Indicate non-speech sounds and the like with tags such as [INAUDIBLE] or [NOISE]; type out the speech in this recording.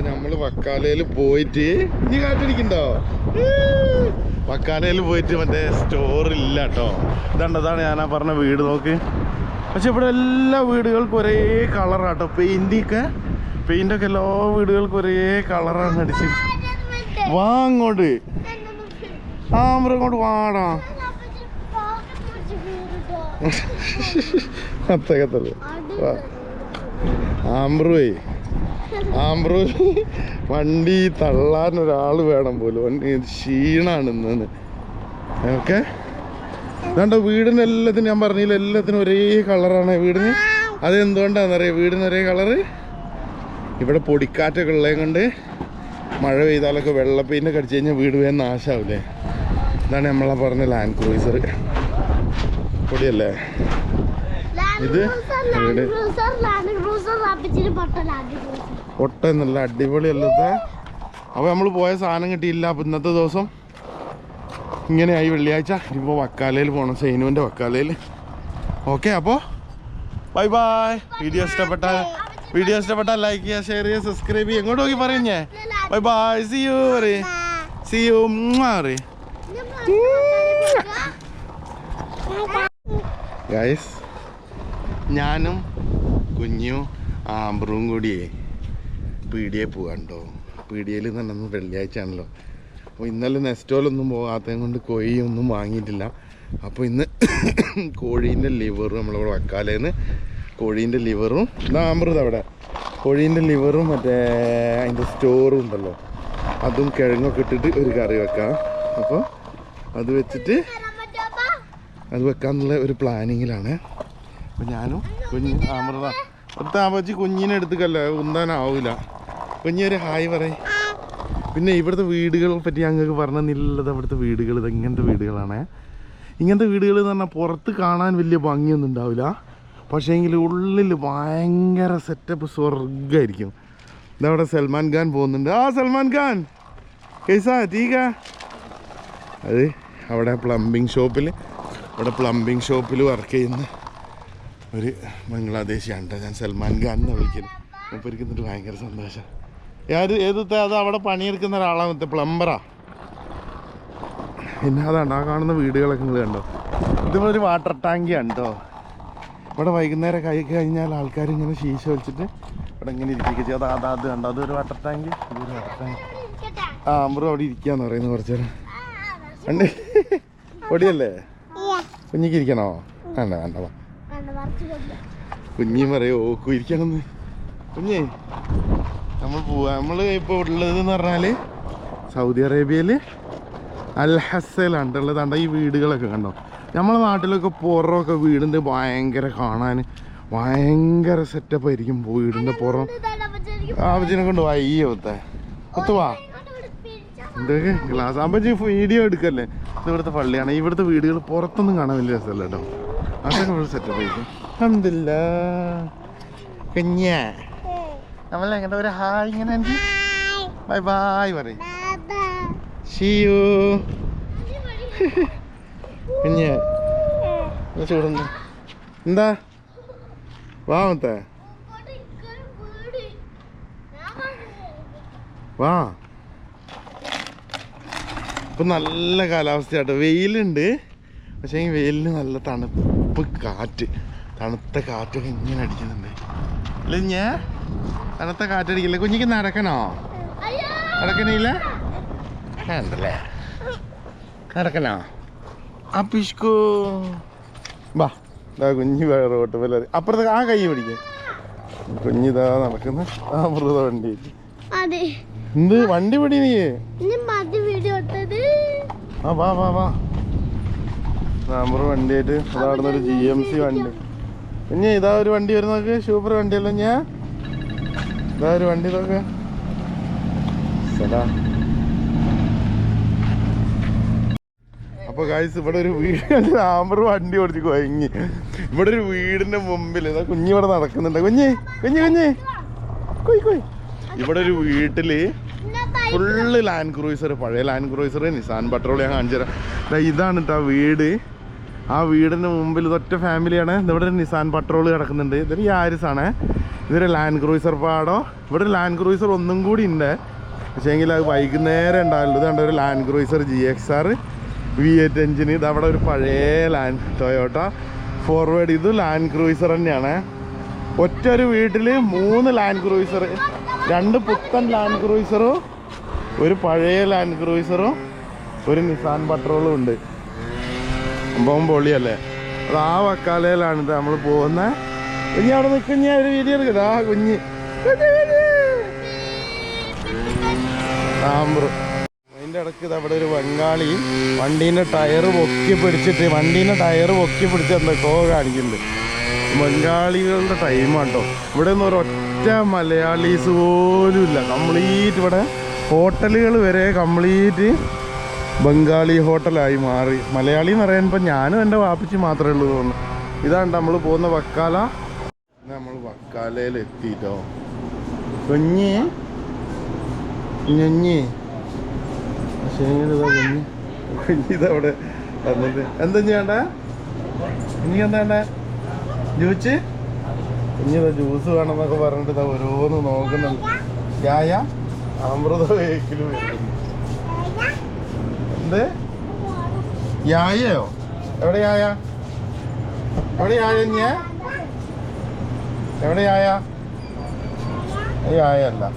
അപ്പൊ നമ്മൾ വക്കാലയിൽ പോയിട്ട് ഇനി കാറ്റടിക്കണ്ടോ വക്കാലയിൽ പോയിട്ട് മറ്റേ സ്റ്റോർ ഇല്ല കേട്ടോ ഇതാണ്ടതാണ് ഞാൻ ആ പറഞ്ഞ വീട് നോക്ക്. പക്ഷെ ഇവിടെ എല്ലാ വീടുകൾക്കും ഒരേ കളറാട്ടോ. പെയിന്റൊക്കെ പെയിന്റൊക്കെ എല്ലാ വീടുകൾക്കും ഒരേ കളറാണ് അടിച്ച്. വാ അങ്ങോട്ട്. ആ അങ്ങോട്ട് വാടാ. അത്തകത്തത് വാ. ആമ്പ്രുവേ ആമ്പ്രു വണ്ടി തള്ളാൻ ഒരാൾ വേണം പോലും. ക്ഷീണാണ് ഇന്ന്. ഓക്കെ? രണ്ട വീടിന് എല്ലാത്തിനും ഞാൻ പറഞ്ഞില്ല എല്ലാത്തിനും ഒരേ കളറാണ് വീടിന്. അത് എന്തുകൊണ്ടാണെന്നറിയാം വീടിന് ഒരേ കളറ്. ഇവിടെ പൊടിക്കാറ്റൊക്കെ ഉള്ളത് കൊണ്ട് മഴ പെയ്താലൊക്കെ വെള്ള കടിച്ചു കഴിഞ്ഞാൽ വീട് വേഗം നാശാവില്ലേ ഇതാണ് നമ്മളെ പറഞ്ഞ ലാൻഡ് ക്രൂയിസർ പൊടിയല്ലേ? ഇത്? വീട് ഒട്ട നല്ല അടിപൊളിയല്ലത്തെ അപ്പോൾ നമ്മൾ പോയ സാധനം കിട്ടിയില്ല. അപ്പോൾ ഇന്നത്തെ ദിവസം ഇങ്ങനെയായി വെള്ളിയാഴ്ച. ഇപ്പോൾ വക്കാലയിൽ പോകണം സൈനുവിന്റെ വക്കാലയിൽ ഓക്കെ അപ്പോ ബൈ ബൈ. വീഡിയോ ഇഷ്ടപ്പെട്ട വീഡിയോ ഇഷ്ടപ്പെട്ട ലൈക്ക് ചെയ്യുക ഷെയർ ചെയ്യുക സബ്സ്ക്രൈബ് ചെയ്യുക. എങ്ങോട്ട് നോക്കി പറയുന്നേ? Bye bye. സി യു പറയ്. സി യു പറയ്. ഗൈസ് ഞാനും കുഞ്ഞു ആമ്പറും കൂടിയേ പീടിയെ പോകാണ്ടോ പീടിയയിൽ തന്നെ വെള്ളിയാഴ്ച ആണല്ലോ അപ്പോൾ ഇന്നലെ നെസ്റ്റോലൊന്നും പോകാത്തതും കൊണ്ട് കോഴിയൊന്നും വാങ്ങിയിട്ടില്ല. അപ്പോൾ ഇന്ന് [COUGHS] കോഴീന്റെ ലിവറും നമ്മളിവിടെ വക്കാലേന്ന് കോഴീന്റെ ലിവറും അമൃത അവിടെ. കോഴീന്റെ ലിവറും മറ്റേ അതിന്റെ സ്റ്റോറും ഉണ്ടല്ലോ. അതും കിഴങ്ങൊക്കെ ഇട്ടിട്ട് ഒരു കറി വെക്കാം. അപ്പോൾ അത് വെച്ചിട്ട് അത് വെക്കാന്നുള്ള ഒരു പ്ലാനിങ്ങിലാണ് അപ്പോൾ ഞാനും കുഞ്ഞ് അമൃത അടുത്ത ആപ്പച്ചി കുഞ്ഞിനെ എടുത്തുക്കല്ല ഉന്താനാവില്ല കുഞ്ഞൊരു ഹായ് പറയും. പിന്നെ ഇവിടുത്തെ വീടുകളെ പറ്റി ഞങ്ങൾക്ക് പറഞ്ഞില്ലത് ഇവിടുത്തെ വീടുകൾ ഇത് ഇങ്ങനത്തെ വീടുകളാണേ. ഇങ്ങനത്തെ വീടുകൾ എന്ന് പറഞ്ഞാൽ പുറത്ത് കാണാൻ വലിയ ഭംഗിയൊന്നും ഉണ്ടാവില്ല. പക്ഷേ എങ്കിൽ ഉള്ളിൽ ഭയങ്കര സെറ്റപ്പ് സ്വർഗമായിരിക്കും ഇതവിടെ സൽമാൻ ഖാൻ പോകുന്നുണ്ട്. ആ സൽമാൻ ഖാൻ! കേസാ തീക അത് അവിടെ പ്ലംബിങ് ഷോപ്പിൽ ഇവിടെ പ്ലംബിങ് ഷോപ്പിൽ വർക്ക് ചെയ്യുന്ന. ഒരു ബംഗ്ലാദേശിയാണ്. ഞാൻ സൽമാൻ ഖാൻ എന്ന് വിളിക്കുന്നത്. മൂപ്പർക്ക് എന്നിട്ട് ഭയങ്കര സന്തോഷം. ഏത് ഏതത്തെ അത് അവിടെ പണിയെടുക്കുന്ന ഒരാളാണ് മറ്റേ പ്ലംബറാ? പിന്നെ അതാണ് ആ കാണുന്ന വീടുകളൊക്കെ നിങ്ങൾ കണ്ടോ? ഇതുപോലൊരു ഒരു വാട്ടർ ടാങ്കിയാണ് കേട്ടോ ഇവിടെ വൈകുന്നേരം കൈ കഴിഞ്ഞാൽ ആൾക്കാർ ഇങ്ങനെ ശീശ വെച്ചിട്ട് ഇവിടെ ഇങ്ങനെ ഇരിക്കുക ചെയ്യും. അത് അത് കണ്ടോ? അതൊരു വാട്ടർ ടാങ്ക് ഇതൊരു വാട്ടർ ടാങ്ക്. ആ അമ്പറും അവിടെ ഇരിക്കാന്ന് പറയുന്നത് കുറച്ച് നേരം. ഉണ്ട് പൊടിയല്ലേ? കുഞ്ഞിക്ക് ഇരിക്കണോ? വേണ്ട വേണ്ട കുഞ്ഞി പറയോ ഓക്കു ഇരിക്കണമെന്ന്. കുഞ്ഞേ നമ്മൾ പോവാ. നമ്മൾ ഇപ്പോൾ ഉള്ളതെന്ന് പറഞ്ഞാൽ സൗദി അറേബ്യയിൽ അൽഹസലാണ്ട് ഉള്ളത്. ഈ വീടുകളൊക്കെ കണ്ടോ? നമ്മളെ നാട്ടിലൊക്കെ പുറമൊക്കെ വീടിന്റെ ഭയങ്കര കാണാൻ ഭയങ്കര സെറ്റപ്പ് ആയിരിക്കും വീടിന്റെ പുറം. ആവശ്യത്തിനെ കൊണ്ട് വയ്യ ഒത്തുവാ എന്തൊക്കെ ഗ്ലാസ് ആകുമ്പോൾ വീഡിയോ എടുക്കല്ലേ? ഇത് ഇവിടുത്തെ പള്ളിയാണ്. ഇവിടുത്തെ വീടുകൾ പുറത്തൊന്നും കാണാൻ വലിയ രസമല്ല കേട്ടോ. അതൊക്കെ സെറ്റപ്പ് ആയിരിക്കും. അഹമ്മദില്ല കുഞ്ഞ. നമ്മളെ എങ്ങനെ ഒരു ഹായ് ഇങ്ങനെ ബൈ ബൈ പറയും. ഷിയു കുഞ്ഞ ചൂടുന്നു. എന്താ? വാ മത്തേ. വാ. ഇപ്പൊ നല്ല കാലാവസ്ഥയാട്ടോ. വെയിലുണ്ട്. പക്ഷേ ഈ വെയിലിന് നല്ല തണുപ്പ് കാറ്റ്. തണുത്ത കാറ്റൊക്കെ ഇങ്ങനെ അടിക്കുന്നുണ്ട്. അല്ല ഞാൻ തണുത്ത കാറ്റടിക്കില്ല? കുഞ്ഞിക്ക് നടക്കണോ? നടക്കണില്ല? വേണ്ടല്ലേ? നടക്കണോ? ആ പിഷ്കു. വാ കുഞ്ഞു റോട്ട് പോലെ അപ്പുറത്ത് ആ കൈ പിടിക്കും. കുഞ്ഞിതാ നടക്കുന്ന. ആ മൃത വണ്ടി എന്ത് വണ്ടി പിടി നീ? ആ വാ വാ വാ. നമ്പർ വണ്ടിയായിട്ട് അതാടുന്ന ഒരു ജി എം സി വണ്ടി. കുഞ്ഞെ ഇതാ ഒരു വണ്ടി വരുന്നൊക്കെ സൂപ്പർ വണ്ടിയല്ലോ ഞാൻ ഇതാ ഒരു വണ്ടി നോക്ക് അപ്പൊ കായ്സ് ഇവിടെ ഒരു വീട് ആമ്പർ വണ്ടി ഓടിച്ച് കൊയങ്ങി. ഇവിടെ ഒരു വീടിന്റെ മുമ്പിൽ ഇതാ കുഞ്ഞി ഇവിടെ നടക്കുന്നുണ്ട്. കുഞ്ഞി കുഞ്ഞി കുഞ്ഞി. കൊയ് കൊയ്. ഇവിടെ ഒരു വീട്ടിൽ ഫുള്ള് ലാൻഡ് ക്രൂയിസർ പഴയ ലാൻഡ് ക്രൂയിസർ നിസാൻ പെട്രോൾ ഞാൻ കാണിച്ചു തരാം ഇതാണ് കേട്ടോ വീട്. ആ വീടിന് മുമ്പിൽ ഇതൊറ്റ ഫാമിലിയാണ്. ഇവിടെ ഒരു നിസാൻ പട്രോൾ കിടക്കുന്നുണ്ട്. ഇതൊരു യാരിസ് ആണ് ഇതൊരു ലാൻഡ് ക്രൂയിസർ പാടോ. ഇവിടെ ഒരു ലാൻഡ് ക്രൂയിസർ ഒന്നും കൂടി ഉണ്ട്. പക്ഷേ എങ്കിൽ അത് വൈകുന്നേരം ഉണ്ടാവുള്ളൂ. ഇതുണ്ട് ഒരു Land Cruiser G X R V eight എഞ്ചിന് ഇത് അവിടെ ഒരു പഴയ ലാൻഡ് ടൊയോട്ട ഫോർവേഡ് ഇത് ലാൻഡ് ക്രൂയിസർ തന്നെയാണ്. ഒറ്റ ഒരു വീട്ടിൽ മൂന്ന് ലാൻഡ് ക്രൂയിസർ രണ്ട് പുത്തൻ ലാൻഡ് ക്രൂയിസറും ഒരു പഴയ ലാൻഡ് ക്രൂയിസറും ഒരു നിസാൻ പട്രോളും ഉണ്ട്. സംഭവം പൊളിയല്ലേ? അത് ആ വക്കാലയിലാണ് നമ്മൾ പോകുന്നത് കുഞ്ഞി അവിടെ നിൽക്കുന്ന ഒരു വീഡിയോ എടുക്കട്ടെ ആ കുഞ്ഞ്. ആമ്പറ് അതിന്റെ ഇടയ്ക്ക് ഇത് അവിടെ ഒരു ബംഗാളി വണ്ടീന്റെ ടയർ പൊക്കി പിടിച്ചിട്ട് വണ്ടീന്റെ ടയർ പൊക്കി പിടിച്ച് എന്തൊക്കെയോ കാണിക്കുന്നുണ്ട്. ബംഗാളികളുടെ ടൈമാട്ടോ ഇവിടെ നിന്ന് ഒരൊറ്റ മലയാളീസ് പോലും ഇല്ല കംപ്ലീറ്റ് ഇവിടെ ഹോട്ടലുകൾ വരെ കംപ്ലീറ്റ് ബംഗാളി ഹോട്ടലായി മാറി. മലയാളി എന്ന് പറയുമ്പോൾ ഞാനും എന്റെ വാപ്പിച്ച് മാത്രമേ ഉള്ളൂ തോന്നുന്നു. ഇതാണ് നമ്മൾ പോകുന്ന വക്കാല. നമ്മൾ വക്കാലയിൽ എത്തിയിട്ടോ കുഞ്ഞ്. കുഞ്ഞ്. ശരിതാ കുഞ്ഞ് കുഞ്ഞിതവിടെ വന്നിട്ട്. എന്താ ചെയ്യണ്ട ഇനി എന്താ വേണ്ടേ? ജ്യൂസ് കുഞ്ഞിതാ ജ്യൂസ് വേണമെന്നൊക്കെ പറഞ്ഞിട്ട് ഇതാ ഓരോന്ന് നോക്കുന്നുണ്ട്. ചായ? അമൃത വേക്കിലും വരുന്നു എന്ത്? യായയോ? എവിടെ യായ? എവിടെ യായ എവിടെ യായ? യായ അല്ല